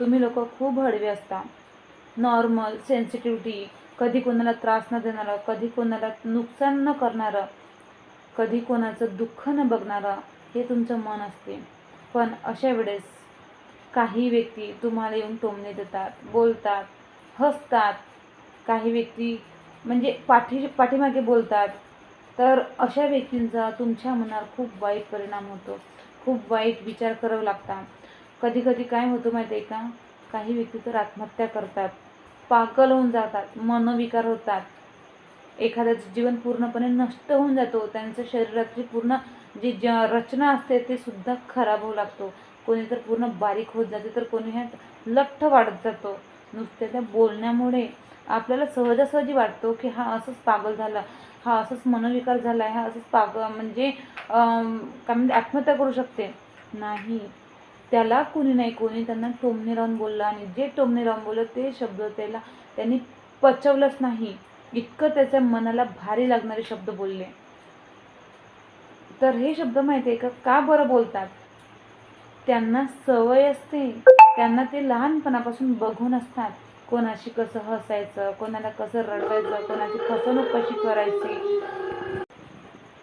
तुम्ही लोक खूप हळवे असता. नॉर्मल सेन्सिटिव्हिटी कधी कोणाला त्रास न देणारं कधी कोणाला नुकसान न करणारं कधी कोणाचं दुःख न बघणारं हे तुमचं मन असते. पण अशा वेळेस काही व्यक्ती तुम्हाला येऊन टोमणे देतात बोलतात हसतात. काही व्यक्ती म्हणजे पाठी पाठीमागे बोलतात. तर अशा व्यक्तींचा तुमच्या मनावर खूप वाईट परिणाम होतो. खूप वाईट विचार करावं लागतात. कधी कधी काय होतं माहिती आहे का? काही व्यक्ती तर आत्महत्या करतात. पागल होऊन जातात मनोविकार होतात. एखाद्याचं जीवन पूर्णपणे नष्ट होऊन जातो. त्यांचं शरीरातली पूर्ण जी ज रचना असते ते सुद्धा खराब होऊ लागतो. कोणी तर पूर्ण बारीक होत जाते तर कोणी ह्या लठ्ठ वाढत जातो. नुसत्या त्या बोलण्यामुळे आपल्याला सहजासहजी वाटतो की हा असंच पागल झाला हा असंच मनोविकार झाला आहे हा असंच पाग म्हणजे काय म्हणजे आत्महत्या करू शकते. नाही. त्याला कोणी नाही कोणी त्यांना टोमणे लावून बोललं आणि जे टोमणे लावून बोललं ते शब्द त्याला त्यांनी पचवलंच नाही. इतकं त्याच्या मनाला भारी लागणारे शब्द बोलले. तर हे शब्द माहिती आहे का? का बरं बोलतात? त्यांना सवय असते. त्यांना ते लहानपणापासून बघून असतात. कोणाशी कसं हसायचं कोणाला कसं रडवायचं कोणाची फसवणूक कशी करायची?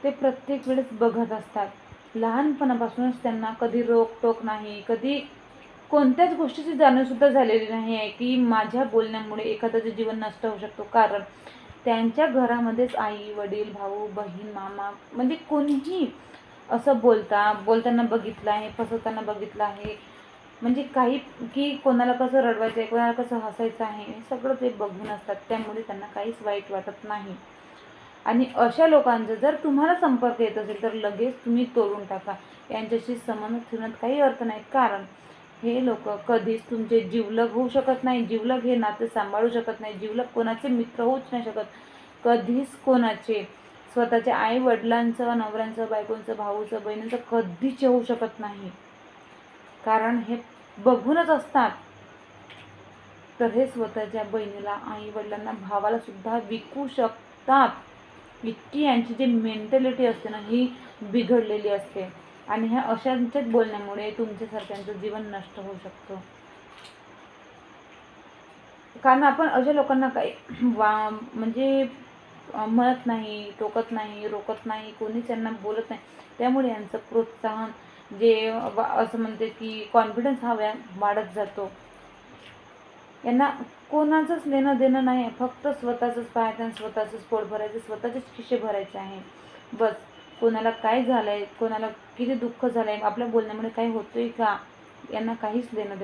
ते प्रत्येक वेळेस बघत असतात. लहानपणापासूनच त्यांना कधी रोकटोक नाही कधी कोणत्याच गोष्टीची जाणीवसुद्धा झालेली नाही आहे की माझ्या बोलण्यामुळे एखाद्याचं जीवन नष्ट होऊ शकतो. कारण त्यांच्या घरामध्येच आई वडील भाऊ बहीण मामा म्हणजे कोणीही असं बोलता बोलताना बघितलं आहे फसवताना बघितलं आहे म्हणजे काही की कोणाला कसं रडवायचं आहे कोणाला कसं हसायचं आहे हे सगळं ते बघून असतात. त्यामुळे त्यांना काहीच वाईट वाटत नाही. आणि अशा लोकांचा जर तुम्हाला संपर्क येत असेल तर लगेच तुम्ही तोडून टाका. यांच्याशी संबंध ठेवण्यात काही अर्थ नाही. कारण हे लोक कधीच तुमचे जिवलग होऊ शकत नाही. जिवलग हे नाते सांभाळू शकत नाही. जीवलग कोणाचे मित्र होऊच नाही शकत. कधीच कोणाचे स्वतःच्या आई वडिलांचं नवऱ्यांचं बायकोंचं भाऊचं बहिणींचं कधीच होऊ शकत नाही. कारण हे बघूनच असतात. तर हे स्वतःच्या बहिणीला आई वडिलांना भावाला सुद्धा विकू शकतात. इतकी यांची जी मेंटॅलिटी असते ना ही बिघडलेली असते. आणि ह्या अशांच्याच बोलण्यामुळे तुमच्यासारख्यांचं जीवन नष्ट होऊ शकतो. कारण आपण अशा लोकांना काही वा म्हणजे म्हणत नाही टोकत नाही रोकत नाही कोणीच यांना बोलत नाही. त्यामुळे यांचं प्रोत्साहन जे वा- असं म्हणते की कॉन्फिडन्स हा व्या वाढत जातो. यांना कोणाचंच लेणं देणं नाही आहे. फक्त स्वतःचंच पाहायचं आणि स्वतःचंच पोट भरायचं स्वतःचेच खिशे भरायचे आहे. बस कोणाला काय झालं आहे कोणाला किती दुःख झालं आहे आपल्या बोलण्यामुळे काही होतोय का? यांना काहीच लेणं देणं